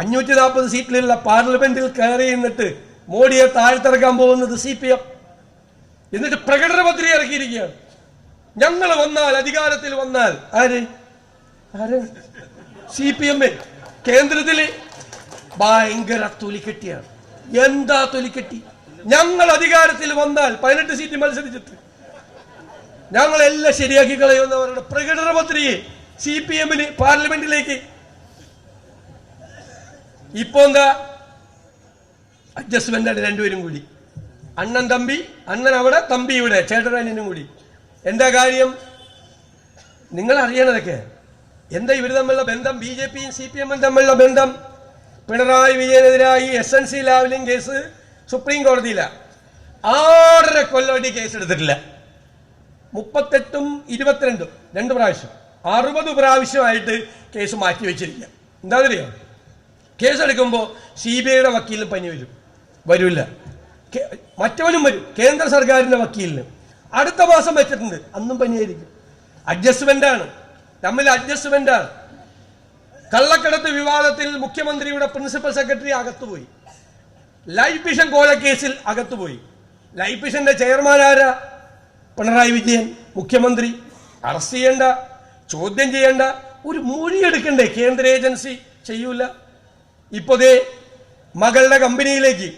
അഞ്ഞൂറ്റി നാൽപ്പത് സീറ്റിലുള്ള പാർലമെന്റിൽ കയറി നിന്നിട്ട് മോഡിയെ താഴ്ത്തിറക്കാൻ പോകുന്നത് സി പി എം എന്നിട്ട് പ്രകടന പത്രിക ഇറക്കിയിരിക്കുകയാണ്. ഞങ്ങൾ വന്നാൽ അധികാരത്തിൽ വന്നാൽ ആര്? ആര്? സി പി എം കേന്ദ്രത്തിൽ ഭയങ്കര തൊലിക്കെട്ടിയാണ് എന്താ തൊലിക്കെട്ടി ഞങ്ങൾ അധികാരത്തിൽ വന്നാൽ പതിനെട്ട് സീറ്റ് മത്സരിച്ചിട്ട്. ഞങ്ങളെല്ലാം ശരിയാക്കി കളയുന്നവരുടെ പ്രകടന പത്രികയെ സി പി എമ്മിന് പാർലമെന്റിലേക്ക് ഇപ്പൊ എന്താ? അഡ്ജസ്റ്റ്മെന്റ് ആണ് രണ്ടുപേരും കൂടി. അണ്ണൻ തമ്പി അണ്ണൻ അവിടെ തമ്പി ഇവിടെ ചേട്ടനും കൂടി. എന്താ കാര്യം? നിങ്ങൾ അറിയണതൊക്കെ. എന്താ ഇവർ തമ്മിലുള്ള ബന്ധം? ബി ജെ പിയും സി പി എമ്മും തമ്മിലുള്ള ബന്ധം? Pinarayi വിജയനെതിരായി S N C Lavalin case supreme കോടതിയിലാണ് ആറര കൊല്ലമായിട്ട് കേസ് എടുത്തിട്ടില്ല. മുപ്പത്തെട്ടും ഇരുപത്തിരണ്ടും രണ്ട് പ്രാവശ്യം. അറുപത് പ്രാവശ്യമായിട്ട് കേസ് മാറ്റി വെച്ചിരിക്കുക എന്താ അറിയോ കേസെടുക്കുമ്പോൾ സി ബി ഐയുടെ വക്കീലിന് പനി വരും. വരില്ല മറ്റവനും വരും. കേന്ദ്ര സർക്കാരിന്റെ വക്കീലിന്. അടുത്ത മാസം വെച്ചിട്ടുണ്ട്. അന്നും പനിയായിരിക്കും. അഡ്ജസ്റ്റ്മെന്റ് ആണ് തമ്മിൽ അഡ്ജസ്റ്റ്മെന്റ് ആണ് കള്ളക്കടത്ത് വിവാദത്തിൽ മുഖ്യമന്ത്രിയുടെ പ്രിൻസിപ്പൽ സെക്രട്ടറി അകത്തുപോയി. ലൈഫ് മിഷൻ കോലക്കേസിൽ അകത്തുപോയി. ലൈഫ് മിഷന്റെ ചെയർമാൻ ആരാ? പിണറായി വിജയൻ മുഖ്യമന്ത്രി. അറസ്റ്റ് ചെയ്യേണ്ട. ചോദ്യം ചെയ്യേണ്ട. ഒരു മൊഴിയെടുക്കണ്ടേ കേന്ദ്ര ഏജൻസി ചെയ്യൂല. ഇപ്പോ ദേ മകളുടെ കമ്പനിയിലേക്ക്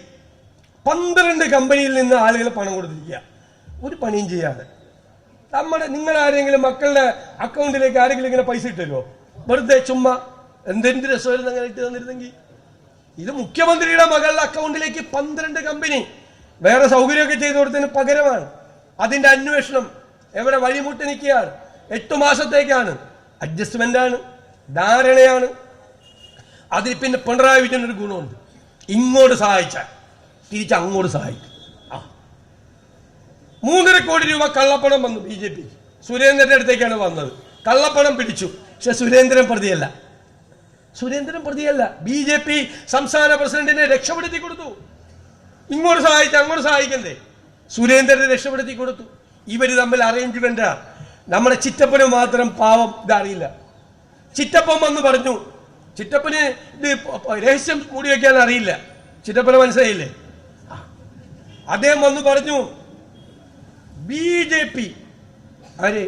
പന്ത്രണ്ട് കമ്പനിയിൽ നിന്ന് ആളുകൾ പണം കൊടുത്തിരിക്കുക. ഒരു പണിയും ചെയ്യാതെ. നമ്മുടെ നിങ്ങൾ ആരെങ്കിലും മക്കളുടെ അക്കൗണ്ടിലേക്ക് ആരെങ്കിലും ഇങ്ങനെ പൈസ ഇട്ടല്ലോ വെറുതെ ചുമ്മാ എന്തെന്ത് രസമായിരുന്നു അങ്ങനെ ഇട്ട് തന്നിരുന്നെങ്കിൽ? ഇത് മുഖ്യമന്ത്രിയുടെ മകളുടെ അക്കൗണ്ടിലേക്ക് പന്ത്രണ്ട് കമ്പനി വേറെ സൗകര്യമൊക്കെ ചെയ്തു കൊടുത്തതിന് പകരമാണ്. അതിന്റെ അന്വേഷണം എവിടെ വഴിമുട്ടി നിൽക്കുകയാണ്. എട്ടു മാസത്തേക്കാണ്. അഡ്ജസ്റ്റ്മെന്റ് ആണ് ധാരണയാണ്. അതിൽ പിന്നെ പിണറായി വിജയൻ ഒരു ഗുണമുണ്ട്. ഇങ്ങോട്ട് സഹായിച്ചാൽ തിരിച്ച് അങ്ങോട്ട് സഹായിക്കും. മൂന്നര കോടി രൂപ കള്ളപ്പണം വന്നു ബി ജെ പി. സുരേന്ദ്രന്റെ അടുത്തേക്കാണ് വന്നത്. കള്ളപ്പണം പിടിച്ചു. പക്ഷെ സുരേന്ദ്രൻ പ്രതിയല്ല. സുരേന്ദ്രൻ പ്രതിയല്ല. ബി ജെ പി സംസ്ഥാന പ്രസിഡന്റിനെ രക്ഷപ്പെടുത്തി കൊടുത്തു. ഇങ്ങോട്ട് സഹായിച്ച അങ്ങോട്ട് സഹായിക്കണ്ടേ? സുരേന്ദ്രനെ രക്ഷപ്പെടുത്തി കൊടുത്തു. ഇവർ തമ്മിൽ അറേഞ്ച്മെന്റാ നമ്മുടെ ചിറ്റപ്പന് മാത്രം പാവം ഇതറിയില്ല. ചിറ്റപ്പം വന്ന് പറഞ്ഞു ചിറ്റപ്പന് ഇത് രഹസ്യം മൂടി വെക്കാൻ അറിയില്ല. ചിറ്റപ്പന് മനസ്സിലായില്ലേ. അദ്ദേഹം വന്ന് പറഞ്ഞു ബി ജെ പി ആര്?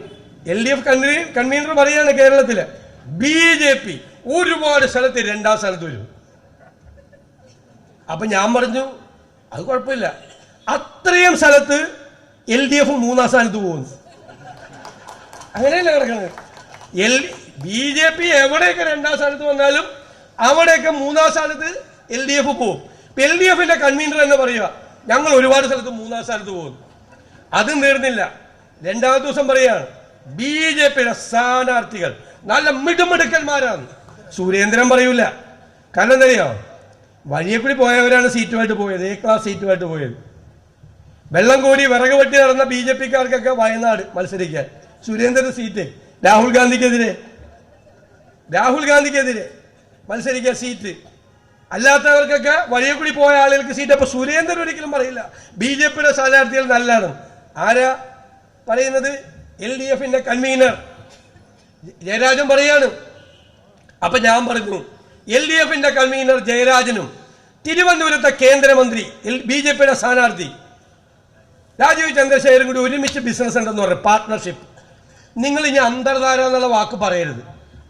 L D F convenor convenor പറയാണ് കേരളത്തിൽ. ബി ജെ പി ഒരുപാട് സ്ഥലത്ത് രണ്ടാം സ്ഥലത്ത് വരും. അപ്പൊ ഞാൻ പറഞ്ഞു അത് കുഴപ്പമില്ല. അത്രയും സ്ഥലത്ത് എൽ ഡി എഫ് മൂന്നാം സ്ഥാനത്ത് പോകുന്നു. അങ്ങനെയല്ല കിടക്കുന്നത് എൽ ബി ജെ പി എവിടെയൊക്കെ രണ്ടാം സ്ഥാനത്ത് വന്നാലും അവിടെയൊക്കെ മൂന്നാം സ്ഥാനത്ത് എൽ ഡി എഫ് പോകും. എൽ ഡി എഫിന്റെ കൺവീനർ എന്ന് പറയുക ഞങ്ങൾ ഒരുപാട് സ്ഥലത്ത് മൂന്നാം സ്ഥാനത്ത് പോകുന്നു. അതും തീർന്നില്ല രണ്ടാമത്തെ ദിവസം പറയുകയാണ് ബി ജെ പിയുടെ സ്ഥാനാർത്ഥികൾ നല്ല മിടുമിടുക്കന്മാരാണ്. സുരേന്ദ്രൻ പറയൂല. കാരണം എന്തറിയോ വഴിയെ കൂടി പോയവരാണ് സീറ്റുമായിട്ട് പോയത് എ ക്ലാസ് സീറ്റുമായിട്ട് പോയത്. വെള്ളം കോരി വിറക് വെട്ടി നടന്ന ബി ജെ പിക്കാർക്കൊക്കെ വയനാട് മത്സരിക്കാൻ. സുരേന്ദ്രൻ സീറ്റ് രാഹുൽ ഗാന്ധിക്കെതിരെ. രാഹുൽ ഗാന്ധിക്കെതിരെ മത്സരിക്കാൻ സീറ്റ്. അല്ലാത്തവർക്കൊക്കെ വഴിയെ കൂടി പോയ ആളുകൾക്ക് സീറ്റ്. അപ്പൊ സുരേന്ദ്രൻ ഒരിക്കലും പറയില്ല. ബി ജെ പിയുടെ സ്ഥാനാർത്ഥികൾ നല്ലതാണ്. ആരാ പറയുന്നത്? എൽ ഡി എഫിന്റെ കൺവീനർ. ജയരാജൻ പറയാണ്. അപ്പൊ ഞാൻ പറഞ്ഞു എൽ ഡി എഫിന്റെ കൺവീനർ ജയരാജനും തിരുവനന്തപുരത്തെ കേന്ദ്രമന്ത്രി ബി ജെ പിയുടെ സ്ഥാനാർത്ഥി രാജീവ് ചന്ദ്രശേഖരൻ കൂടി ഒരുമിച്ച് ബിസിനസ് ഉണ്ടെന്ന് പറയും പാർട്ട്ണർഷിപ്പ് നിങ്ങൾ ഇനി അന്തർധാര എന്നുള്ള വാക്ക് പറയരുത്.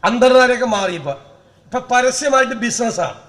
അന്തർധാരയൊക്കെ മാറി ഇപ്പൊ. ഇപ്പൊ പരസ്യമായിട്ട് ബിസിനസ്സാണ്